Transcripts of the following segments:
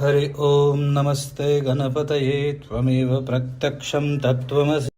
हरि ओम् नमस्ते गणपतये, त्वमेव प्रत्यक्षं तत्त्वमसि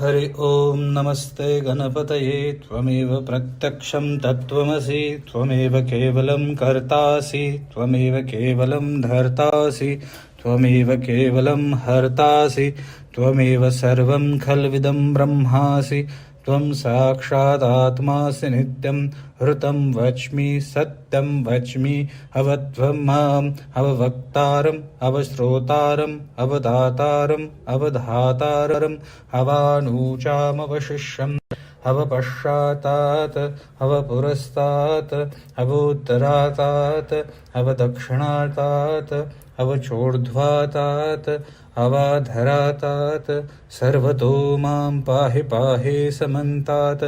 हरि ओम् नमस्ते गणपतये, त्वमेव प्रत्यक्षं तत्त्वमसि त्वमेव केवलं कर्तासि, त्वमेव केवलं धर्तासि। त्वमेव केवलं हर्तासि, त्वमेव सर्वं खल्विदं ब्रह्मासि, त्वं साक्षादात्मासि नित्यं हृतं वच्मि, सत्यं वच्मि अवत्वं माम् अववक्तारम् अवश्रोतारम् अवदातारम् अवधातारम् अवानूचामवशिष्यम् अवपश्चातात् अवपुरस्तात्, अवोत्तरातात्, अवदक्षिणातात् अवचोर्ध्वातात्, अवाधरातात्, सर्वतो माँ पाहि पाहि समन्तात्।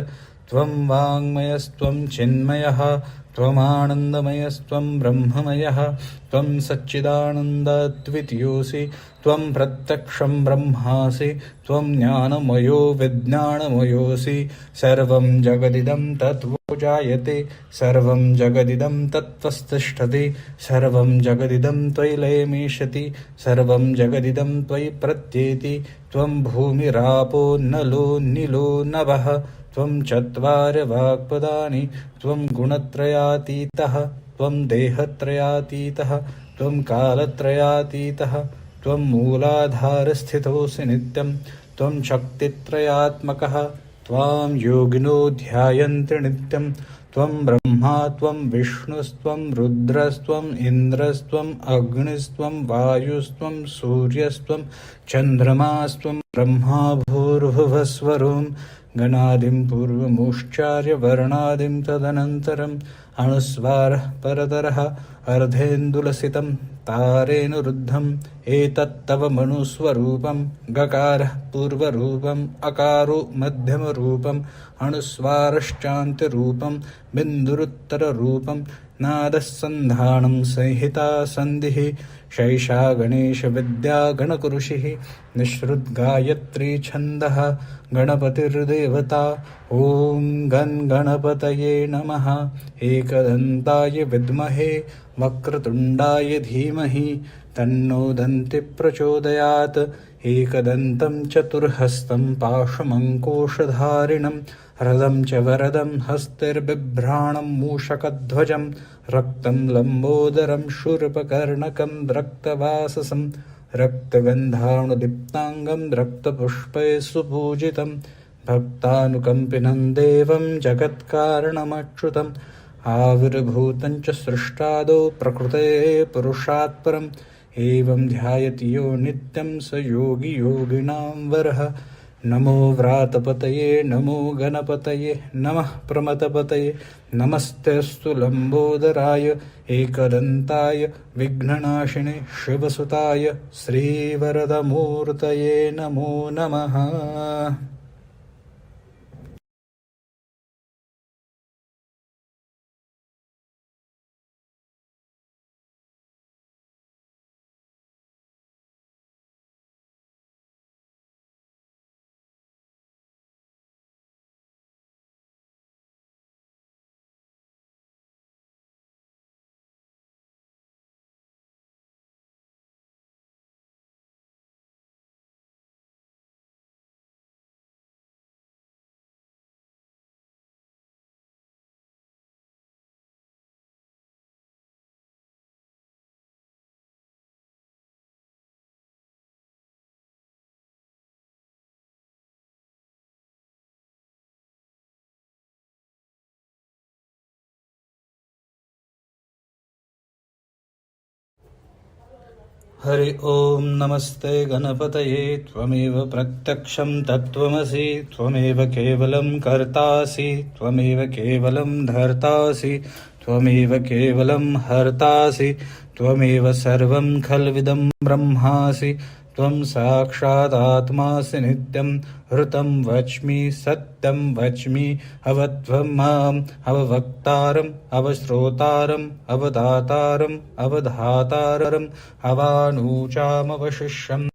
त्वं वाङ्मयस्त्वं चिन्मयः त्वमानन्दमयस्त्वं ब्रह्ममयः, त्वं सच्चिदानन्दद्वितीयोऽसि, त्वं प्रत्यक्षं ब्रह्मासि, त्वं ज्ञानमयो विज्ञानमयोऽसि, सर्वं जगदिदं तत्त्वो जायते सर्वं जगदिदं तत्त्वस्तिष्ठति, सर्वं जगदिदं त्वयि लयमीशति सर्वं जगदिदं त्वयि प्रत्येति, त्वं भूमिरापो नलो निलो नभः त्वं चत्वार वाक्पदानि त्वं गुणत्रयातीतः, त्वं देहत्रयातीतः, त्वं कालत्रयातीतः, त्वं मूलाधारस्थितोऽसि नित्यं, त्वं शक्तित्रयात्मकः त्वां योगिनो ध्यायन्ति नित्यं त्वं ब्रह्मा त्वं विष्णुस्त्वं रुद्रस्त्वम् इन्द्रस्त्वम् अग्निस्त्वं वायुस्त्वं सूर्यस्त्वं चन्द्रमास्त्वं ब्रह्मा भूर्भुवस्वरूं गणादिं पूर्वमुच्चार्य वर्णादिं तदनन्तरम् अणुस्वारः परतरः अर्धेन्दुलसितं तारेण रुद्धम् एतत्तव मनुस्वरूपं गकारः पूर्वरूपम् अकारो मध्यमरूपम् अणुस्वारश्चान्त्यरूपं बिन्दुरुत्तररूपं नादः सन्धानं संहिता सन्धिः शैषा गणेशविद्या गणकुरुषिः निःसृद्गायत्री छन्दः गणपतिर्देवता। ॐ गन् गणपतये नमः। एकदन्ताय विद्महे वक्रतुण्डाय धीमहि तन्नो दन्ति प्रचोदयात्। एकदन्तं चतुर्हस्तं पाशमङ्कोषधारिणं रदं च वरदं हस्तिर्बिभ्राणं मूषकध्वजं रक्तं लम्बोदरं शूर्पकर्णकं रक्तवाससं रक्तगन्धाणुदीप्ताङ्गं रक्तपुष्पैः सुपूजितं भक्तानुकम्पिनं देवं जगत्कारणमच्युतम् आविर्भूतं च सृष्टादौ प्रकृतेः पुरुषात् परम् एवं ध्यायति यो नित्यं स योगी योगिनां वरः नमो व्रातपतये नमो गणपतये नमः प्रमतपतये नमस्तेऽस्तु लम्बोदराय एकदन्ताय विघ्ननाशिने शिवसुताय श्रीवरदमूर्तये नमो नमः। हरि ओम नमस्ते गणपत त्वमेव प्रत्यक्षं तत्त्वमसि, त्वमेव केवलं कर्तासि, त्वमेव केवलं धर्तासि, त्वमेव केवलं हर्तासि, त्वमेव सर्वं खल्विदं ब्रह्मासि त्वं साक्षादात्मासि नित्यं हृतं वच्मि, सत्यं वच्मि अवत्वं माम् अववक्तारम् अवश्रोतारम् अवदातारम् अवधातारम् अवानूचामवशिष्यम्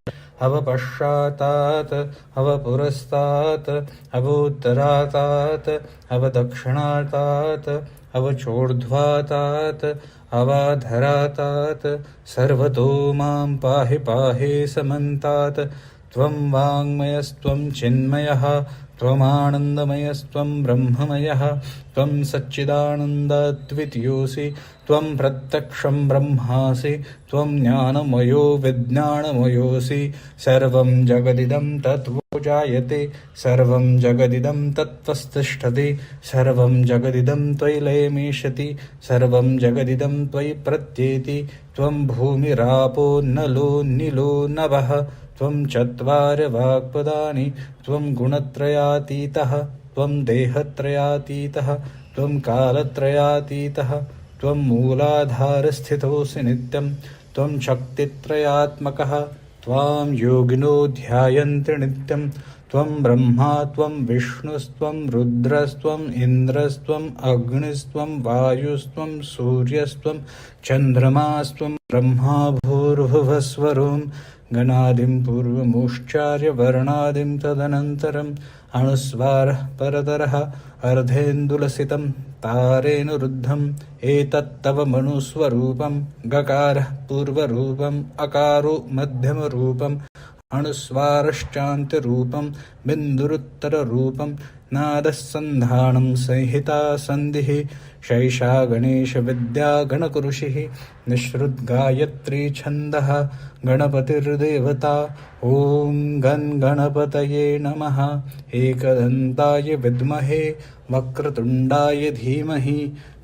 अवपश्चातात् अवपुरस्तात्, अवोत्तरातात्, अवदक्षिणातात् अवचोर्ध्वातात्, अवाधरातात्, सर्वतो माँ पाहि पाहि समन्तात्। त्वं वाङ्मयस्त्वं चिन्मयः त्वमानन्दमयस्त्वं ब्रह्ममयः। त्वं सच्चिदानन्दद्वितीयोऽसि, त्वं प्रत्यक्षं ब्रह्मासि, त्वं ज्ञानमयो विज्ञानमयोऽसि। सर्वं जगदिदं तत्त्वो जायते सर्वं जगदिदं तत्त्वस्तिष्ठति, सर्वं जगदिदं त्वयि लयमीशति सर्वं जगदिदं त्वयि प्रत्येति, त्वं भूमिरापो नलो निलो नभः, त्वं चत्वार वाक्पदानि त्वं गुणत्रयातीतः, त्वं देहत्रयातीतः, त्वं कालत्रयातीतः, त्वं मूलाधारस्थितोऽसि नित्यं, त्वं शक्तित्रयात्मकः त्वां योगिनो ध्यायन्ति नित्यं त्वं ब्रह्मा त्वं विष्णुस्त्वं रुद्रस्त्वम् इन्द्रस्त्वम् अग्निस्त्वं वायुस्त्वं सूर्यस्त्वं चन्द्रमास्त्वं ब्रह्मा भूर्भुवस्वरों गणादिं पूर्वमुच्चार्य वर्णादिं तदनन्तरम् अणुस्वारः परतरः अर्धेन्दुलसितं तारेण रुद्धम् एतत्तव मनुस्वरूपं गकारः पूर्वरूपम् अकारो मध्यमरूपम् अणुस्वारश्चान्त्यरूपं बिन्दुरुत्तररूपं नादःसन्धानं संहिता सन्धिः शैषा गणेशविद्या गणकुरुषिः निःसृद्गायत्री छन्दः गणपतिर्देवता ॐ गन् गणपतये नमः। एकदन्ताय विद्महे वक्रतुण्डाय धीमहि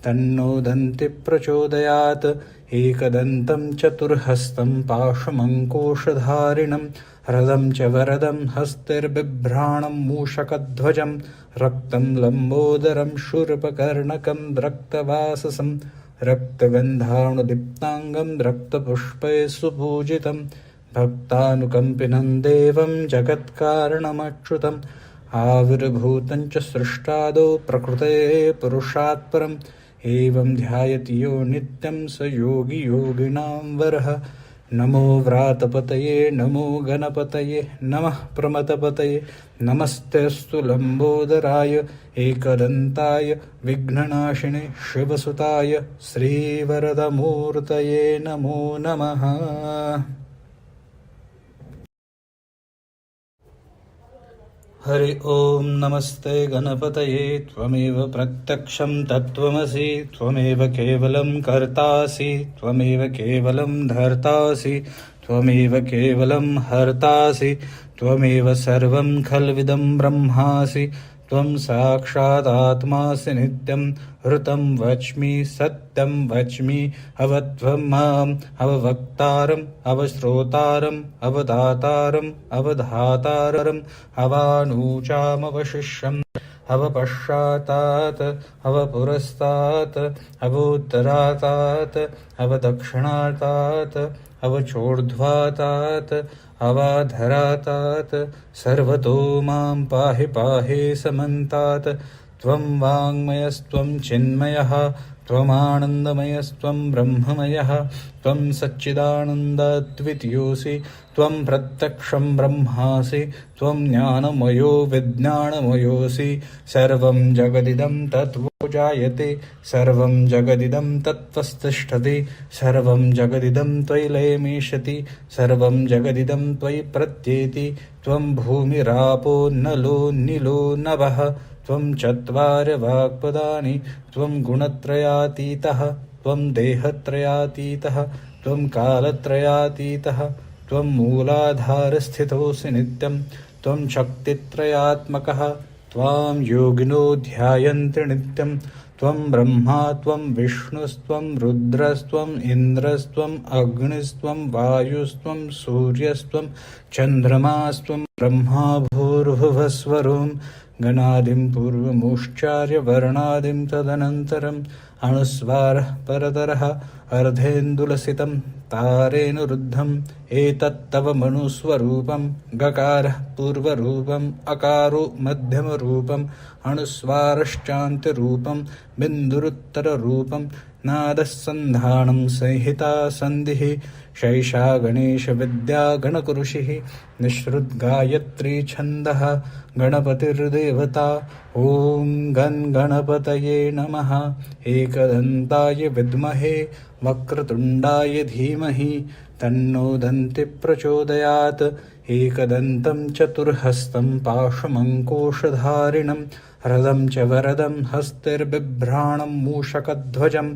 तन्नो दन्ति प्रचोदयात्। एकदन्तं चतुर्हस्तं पाशमङ्कोषधारिणं रदं च वरदं हस्तिर्बिभ्राणं मूषकध्वजं रक्तं लम्बोदरं शूर्पकर्णकं रक्तवाससं रक्तगन्धाणुदीप्ताङ्गं रक्तपुष्पैः सुपूजितं भक्तानुकम्पिनं देवं जगत्कारणमच्युतम् आविर्भूतं च सृष्टादौ प्रकृतेः पुरुषात् परम् एवं ध्यायति यो नित्यं स योगी योगिनां वरः नमो व्रातपतये नमो गणपतये नमः प्रमतपतये नमस्तेऽस्तु लम्बोदराय एकदन्ताय विघ्ननाशिने शिवसुताय श्रीवरदमूर्तये नमो नमः। हरि ओं नमस्ते गणपतये, त्वमेव प्रत्यक्षं तत्त्वमसि, त्वमेव केवलं कर्तासि, त्वमेव केवलं धर्तासि, त्वमेव केवलं हर्तासि त्वमेव सर्वं खल्विदं ब्रह्मासि, त्वं साक्षादात्मासि नित्यं हृतं वच्मि, सत्यं वच्मि अवत्वं माम् अववक्तारम् अवश्रोतारम् अवदातारम् अवधातारम् अवानूचामवशिष्यम् अवपश्चातात् अवपुरस्तात् अवोत्तरातात् अवदक्षिणातात् अवचोर्ध्वातात् अवाधरातात् सर्वतो माँ पाहि पाहि समन्तात्। त्वं वाङ्मयस्त्वं चिन्मयः त्वमानन्दमयस्त्वं ब्रह्ममयः त्वं सच्चिदानन्दद्वितीयोऽसि त्वं प्रत्यक्षं ब्रह्मासि त्वं ज्ञानमयो विज्ञानमयोऽसि सर्वं जगदिदं तत्त्वो जायते सर्वं जगदिदं तत्त्वस्तिष्ठति सर्वं जगदिदं त्वयि लयमीशति सर्वं जगदिदं त्वयि प्रत्येति त्वं भूमिरापो नलो निलो नभः त्वं चत्वार वाक्पदानि त्वं गुणत्रयातीतः त्वं देहत्रयातीतः, त्वं कालत्रयातीतः, त्वं मूलाधारस्थितोऽसि नित्यं, त्वं शक्तित्रयात्मकः, त्वां योगिनो ध्यायन्ति नित्यं, त्वं ब्रह्मा, त्वं विष्णुस्त्वं रुद्रस्त्वम् इन्द्रस्त्वम् अग्निस्त्वं, वायुस्त्वं, सूर्यस्त्वं, चन्द्रमास्त्वं। ब्रह्मा भूर्भुवस्वरों गणादिं पूर्वमुच्चार्य वर्णादिं तदनन्तरम् अनुस्वारः परतरः अर्धेन्दुलसितं तारेऽनुरुद्धम् एतत्तव मनुस्वरूपं गकारः पूर्वरूपम् अकारो मध्यमरूपम् अनुस्वारश्चान्त्यरूपं बिन्दुरुत्तररूपं नादः सन्धानं संहिता सन्धिः शैषा गणेशविद्या गणकुरुषिः निःसृद्गायत्री छन्दः, गणपतिर्देवता, ॐ गन् गणपतये नमः। एकदन्ताय विद्महे, वक्रतुण्डाय धीमहि, तन्नो दन्ति प्रचोदयात्। एकदन्तं चतुर्हस्तं पाशमङ्कोषधारिणं रदं च वरदं हस्तिर्बिभ्राणं मूषकध्वजं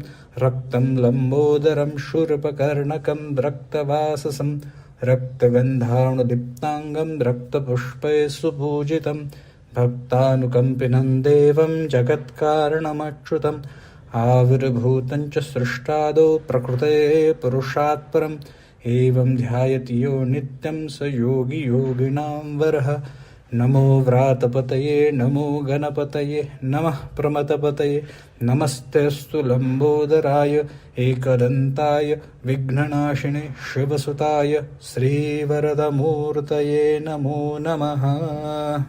रक्तं लम्बोदरं शूर्पकर्णकं रक्तवाससं रक्तगन्धाणुदीप्ताङ्गं रक्तपुष्पैः सुपूजितं भक्तानुकम्पिनं देवं जगत्कारणमच्युतम् आविर्भूतं च सृष्टादौ प्रकृतेः पुरुषात् परम् एवं ध्यायति यो नित्यं स योगी योगिनां वरः नमो व्रातपतये नमो गणपतये नमः प्रमतपतये नमस्तेऽस्तु लम्बोदराय एकदन्ताय विघ्ननाशिने शिवसुताय श्रीवरदमूर्तये नमो नमः।